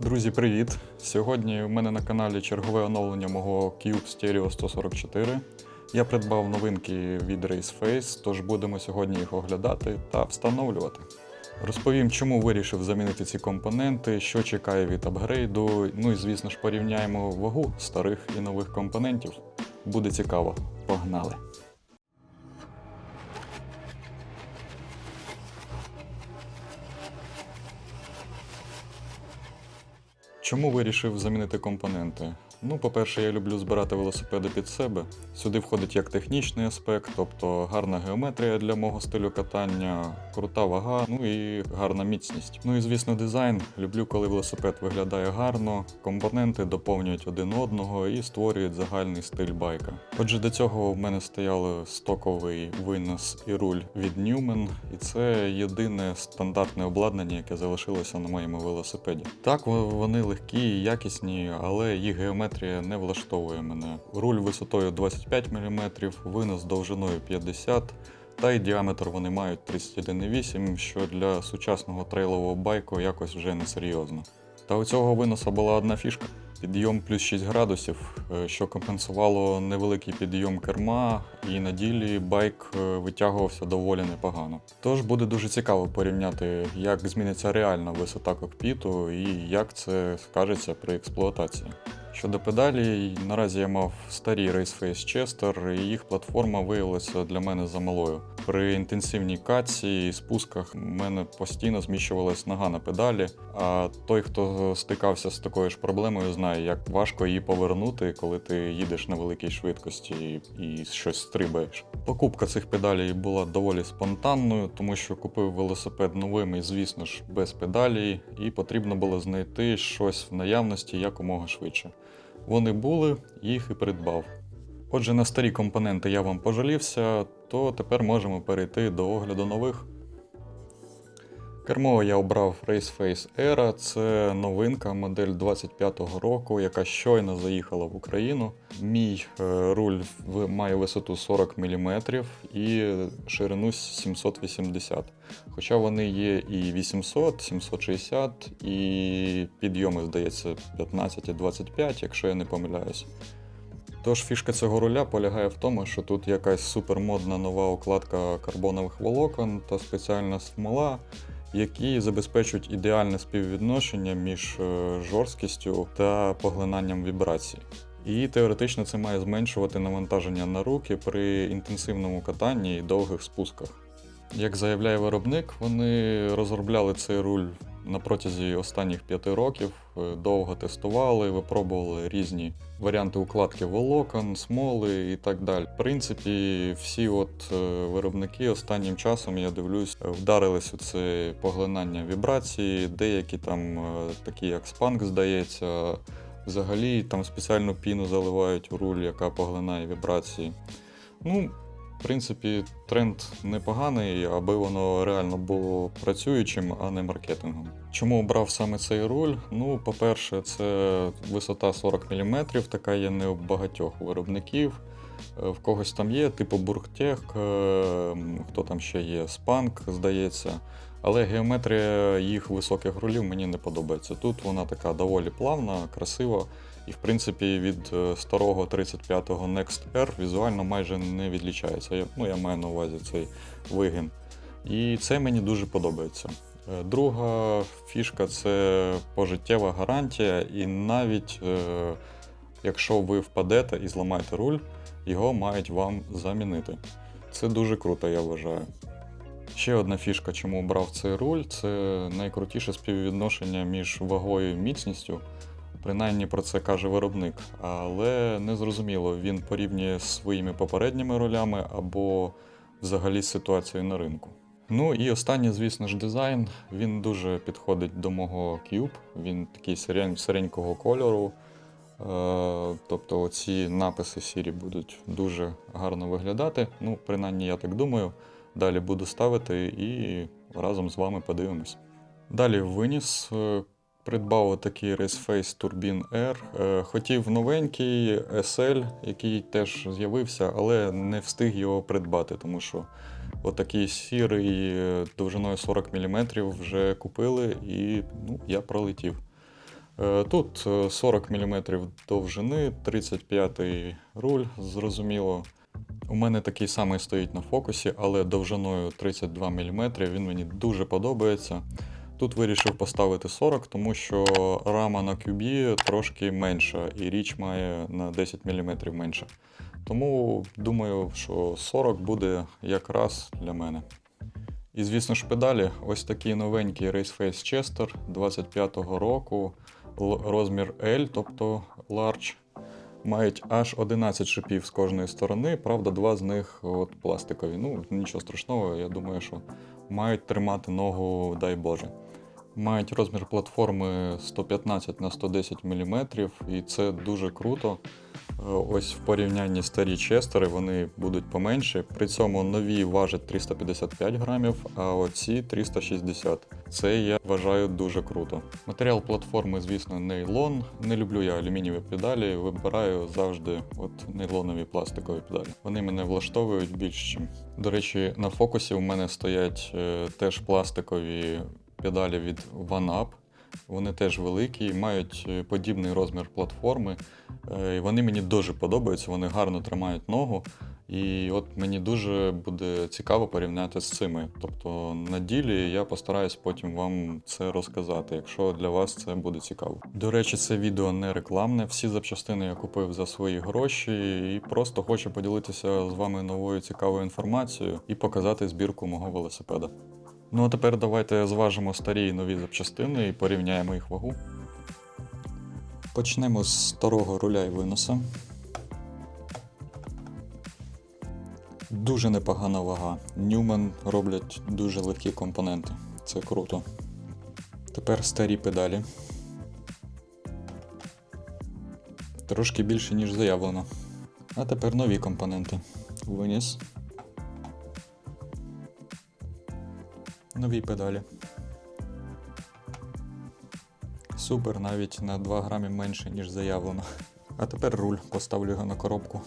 Друзі, привіт! Сьогодні у мене на каналі чергове оновлення мого Cube Stereo 144. Я придбав новинки від RaceFace, тож будемо сьогодні їх оглядати та встановлювати. Розповім, чому вирішив замінити ці компоненти, що чекає від апгрейду. Ну і звісно ж порівняємо вагу старих і нових компонентів. Буде цікаво. Погнали! Чому вирішив замінити компоненти? Ну, по-перше, я люблю збирати велосипеди під себе. Сюди входить як технічний аспект, тобто гарна геометрія для мого стилю катання, крута вага, ну і гарна міцність. Ну і звісно, дизайн. Люблю, коли велосипед виглядає гарно, компоненти доповнюють один одного і створюють загальний стиль байка. Отже, до цього в мене стояли стоковий винос і руль від Newman, і це єдине стандартне обладнання, яке залишилося на моєму велосипеді. Так, вони легкі і якісні, але їх геометрія не влаштовує мене. Руль висотою 25 мм, винос довжиною 50 та й діаметр вони мають 31,8, що для сучасного трейлового байку якось вже несерйозно. Та у цього виноса була одна фішка. Підйом плюс 6 градусів, е, що компенсувало невеликий підйом керма, і на ділі байк е, витягувався доволі непогано. Тож буде дуже цікаво порівняти, як зміниться реальна висота кокпіту і як це скажеться при експлуатації. Щодо педалей, наразі я мав старі Raceface Chester, і їх платформа виявилася для мене замалою. При інтенсивній катці і спусках в мене постійно зміщувалась нога на педалі. А той, хто стикався з такою ж проблемою, знає, як важко її повернути, коли ти їдеш на великій швидкості і щось стрибаєш. Покупка цих педалей була доволі спонтанною, тому що купив велосипед новим і, звісно ж, без педалей, і потрібно було знайти щось в наявності якомога швидше. Вони були, їх і придбав. Отже, на старі компоненти я вам пожалівся, то тепер можемо перейти до огляду нових. Кермо я обрав Raceface Era, це новинка модель 25-го року, яка щойно заїхала в Україну. Мій е, руль має висоту 40 мм і ширину 780 Хоча вони є і 800, 760, і підйоми, здається, 15 і 25, якщо я не помиляюсь. Тож фішка цього руля полягає в тому, що тут якась супермодна нова укладка карбонових волокон та спеціальна смола, які забезпечують ідеальне співвідношення між е, жорсткістю та поглинанням вібрацій. І теоретично це має зменшувати навантаження на руки при інтенсивному катанні і довгих спусках. Як заявляє виробник, вони розробляли цей руль на протязі останніх п'яти років, е, довго тестували, випробували різні варіанти укладки волокон, смоли і так далі. В принципі, всі от е, виробники останнім часом, я дивлюсь, е, вдарились у це поглинання вібрації, деякі там, такі як спанк, здається, взагалі там спеціальну піну заливають у руль, яка поглинає вібрації. Ну, в принципі, тренд непоганий, аби воно реально було працюючим, а не маркетингом. Чому обрав саме цей руль? Ну, по-перше, це висота 40 мм, така є не у багатьох виробників. Е, В когось там є, типу Бургтех, е, хто там ще є, Спанк, здається. Але геометрія їх високих рулів мені не подобається. Тут вона така доволі плавна, красива. І, в принципі, від е, старого 35-го Next R візуально майже не відлічається. Я, ну, я маю на увазі цей вигін. І це мені дуже подобається. Е, Друга фішка це пожиттєва гарантія, і навіть е, якщо ви впадете і зламаєте руль, його мають вам замінити. Це дуже круто, я вважаю. Ще одна фішка, чому обрав цей руль, це найкрутіше співвідношення між вагою і міцністю. Принаймні про це каже виробник, але не зрозуміло, він порівнює з своїми попередніми ролями або взагалі з ситуацією на ринку. Ну і останнє, звісно ж, дизайн. Він дуже підходить до мого Cube. Він такий сирень- сиренького кольору. Е, Тобто оці написи сірі будуть дуже гарно виглядати. Ну, принаймні, я так думаю. Далі буду ставити і разом з вами подивимось. Далі виніс. Придбав такий Raceface Turbine R. Е, Хотів новенький SL, який теж з'явився, але не встиг його придбати, тому що отакий сірий е, довжиною 40 мм вже купили і ну, я пролетів. Е, Тут е, 40 мм довжини, 35 руль, зрозуміло. У мене такий самий стоїть на фокусі, але довжиною 32 мм. Він мені дуже подобається. Тут вирішив поставити 40, тому що рама на QB трошки менша, і річ має на 10 мм менше. Тому думаю, що 40 буде якраз для мене. І звісно ж педалі, ось такі новенькі Raceface Chester 25-го року, розмір L, тобто Large. Мають аж 11 шипів з кожної сторони, правда, два з них от пластикові. Ну, нічого страшного, я думаю, що мають тримати ногу, дай Боже. Мають розмір платформи 115 на 110 мм, і це дуже круто. Е, Ось в порівнянні старі честери вони будуть поменші. При цьому нові важать 355 грамів, а оці 360. Це я вважаю дуже круто. Матеріал платформи, звісно, нейлон. Не люблю я алюмінієві педалі, вибираю завжди от нейлонові пластикові педалі. Вони мене влаштовують більш чим. До речі, на фокусі у мене стоять е, теж пластикові педалі від OneUp. Вони теж великі, мають е, подібний розмір платформи. Е, і Вони мені дуже подобаються, вони гарно тримають ногу. І от мені дуже буде цікаво порівняти з цими. Тобто на ділі я постараюсь потім вам це розказати, якщо для вас це буде цікаво. До речі, це відео не рекламне. Всі запчастини я купив за свої гроші і просто хочу поділитися з вами новою цікавою інформацією і показати збірку мого велосипеда. Ну а тепер давайте зважимо старі і нові запчастини і порівняємо їх вагу. Почнемо з старого руля і виноса. Дуже непогана вага. Newman роблять дуже легкі компоненти. Це круто. Тепер старі педалі. Трошки більше, ніж заявлено. А тепер нові компоненти. Виніс. Нові педалі. Супер, навіть на 2 грамі менше, ніж заявлено. А тепер руль, поставлю його на коробку.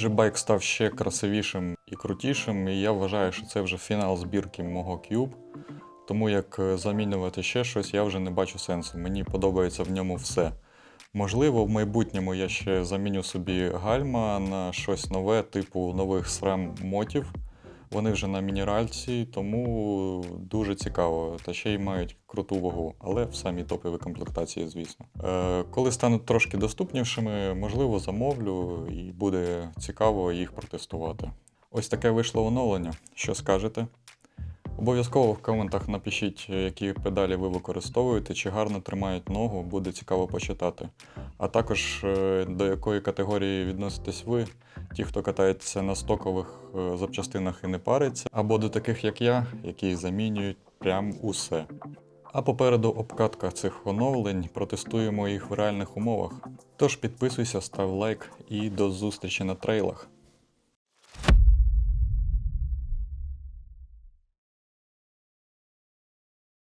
Отже, байк став ще красивішим і крутішим, і я вважаю, що це вже фінал збірки мого Cube. Тому як е, замінювати ще щось, я вже не бачу сенсу. Мені подобається в ньому все. Можливо, в майбутньому я ще заміню собі гальма на щось нове, типу нових SRAM мотів. Вони вже на мінеральці, тому дуже цікаво. Та ще й мають круту вагу, але в самій топовій комплектації, звісно. Е, коли стануть трошки доступнішими, можливо, замовлю і буде цікаво їх протестувати. Ось таке вийшло оновлення. Що скажете? Обов'язково в коментах напишіть, які педалі ви використовуєте, чи гарно тримають ногу, буде цікаво почитати. А також е, до якої категорії відноситесь ви, ті, хто катається на стокових е, запчастинах і не париться, або до таких, як я, які замінюють прям усе. А попереду обкатка цих оновлень, протестуємо їх в реальних умовах. Тож підписуйся, став лайк і до зустрічі на трейлах.